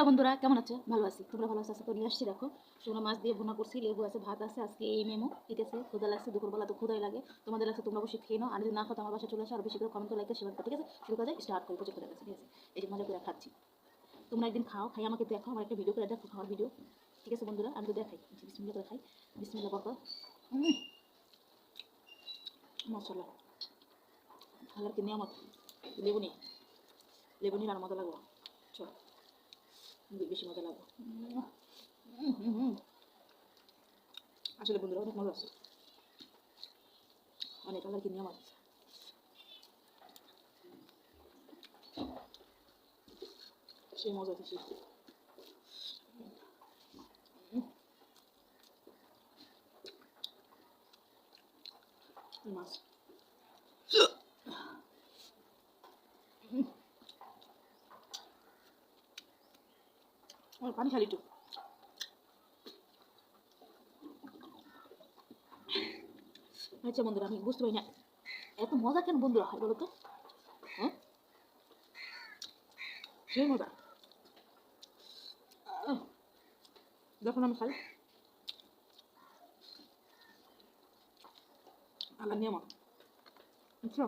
Hello বন্ধুরা, কেমন আছে? ভালো আছি। তোমরা ভালো আছো? আশা করি নিয়ে আসছি দেখো, শুকনো মাছ দিয়ে ভুনা করছি, লেবু আছে, ভাত আছে, আজকে এই মেমো, ঠিক আছে? ক্ষুদা লাগছে দুপুরবেলা তো ক্ষুদাই লাগে। তোমাদের লাগছে, তোমরা অবশ্যই খেয়ে নাও। আর যদি না খাও আমার বাসা চলে আসো। আর বেশি করে কমেন্ট লাইক শেয়ার ঠিক আছে? শুরু করে স্টার্ট করব গেছে ঠিক আছে? এই যে মজা করে খাচ্ছি। তোমরা একদিন খাও, খাই, আমাকে দেখো, আমার একটা ভিডিও করে দেখো, খাওয়ার ভিডিও ঠিক আছে বন্ধুরা? আমি তো দেখাই বিসমিল্লা করে খাই। বিসমিল্লা বরকর মশলা খালার কি নিয়ামত? লেবু নিয়ে। লেবু নিয়ে আর মজা লাগবো চলো। বেশি মজা লাগবে। আসলে বন্ধুরা অনেক মজা আছে অনেক আলাদা কিনে আমার সেই মজা আছে মাছ আমার পানি খালি একটু আচ্ছা বন্ধুরা আমি বুঝতে পারি না এত মজা কেন বন্ধুরা হয় বলো তো হ্যাঁ সেই মজা আহ, যখন আমি খাই আল্লাহ নিয়ামত বুঝছ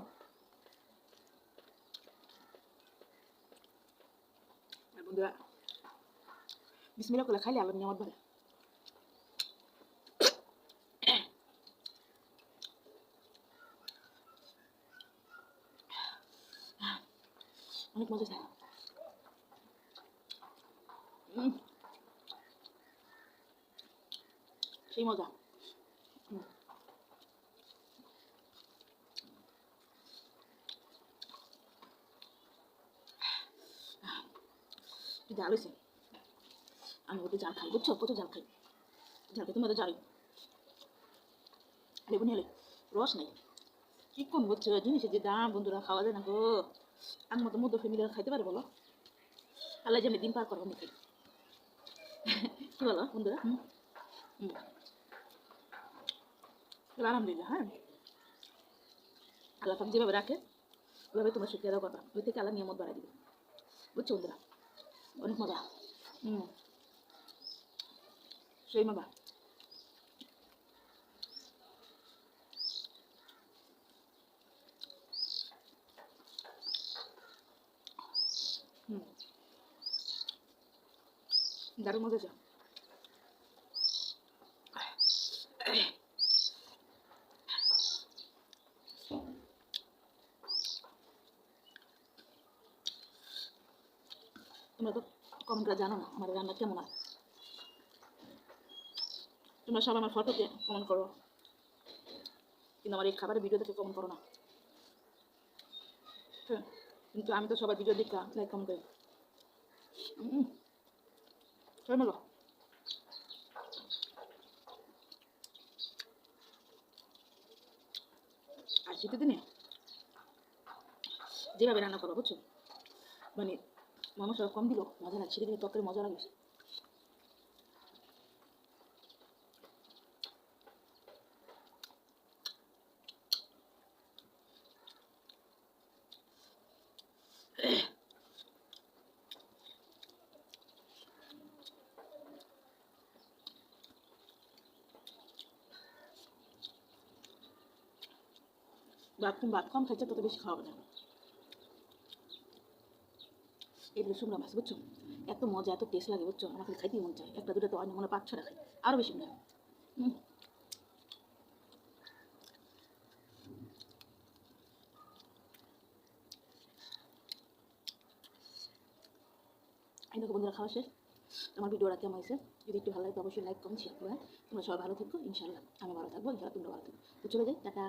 আর বন্ধুরা বিসমিল্লাহ করে খাইলে আল্লাহ নিয়ামত বলে অনেক মজা আছে উম। সেই মজা হুম। কি জাল হয়েছে আমি ওকে জাল খাই, বুঝছ? প্রচুর জাল খাই। জাল খেতে মজা জাল লেবু নিয়ে এলে রস নেই। কি কোন বুঝছ? জিনিসের যে দাম, বন্ধুরা, খাওয়া যায় না গো। আমার মতো মধ্য ফ্যামিলি খাইতে পারে বলো? আল্লাহ জানি দিন পার করো আমি খাই। কি বলো, বন্ধুরা? হুম? হুম। আলহামদুলিল্লাহ হ্যাঁ? আল্লাহ যেভাবে রাখে ওইভাবে তোমরা শুক্রিয়া করবা ওই থেকে আল্লাহ নিয়ামত বাড়াই দিবে। বুঝছ, বন্ধুরা? অনেক মজা। হুম। সেই মজা হুম দারুণ মজা আছে তোমরা তো কমেন্ট করে জানো না আমার রান্না কেমন তোমরা সব আমার ফটোতে কমেন্ট করো। কিন্তু আমার এই খাবারের ভিডিও দেখে কমেন্ট করো না। হ্যাঁ কিন্তু আমি তো সবার ভিডিও দেখা লাইক কমেন্ট করি। বলো আর শীতের দিনে যেভাবে রান্না করো, বুঝছ? মানে মশলা কম দিল মজা লাগে, শীতের দিনে তরকারি মজা লাগে। ভাত কম ভাত কম খাইছে তত বেশি খাওয়াবে না। এগুলো শুকনো মাছ, বুঝছ? এত মজা, এত টেস্ট লাগে, বুঝছ? খালি খাইতেই মন চায়। একটা, দুটো তো অনেক মনে পাঁচ ছটা খাই আরও বেশি মনে হয়। এই দেখো বন্ধুরা, খাওয়া শেষ। আমার ভিডিওটা কেমন হয়েছে? যদি একটু ভালো লাগে অবশ্যই লাইক কমেন্ট শেয়ার করবে। তোমরা সবাই ভালো থাকো ইনশাল্লাহ আমি ভালো থাকব ইনশাল্লাহ তোমরা ভালো থাকব তো চলে যাই, টাটা।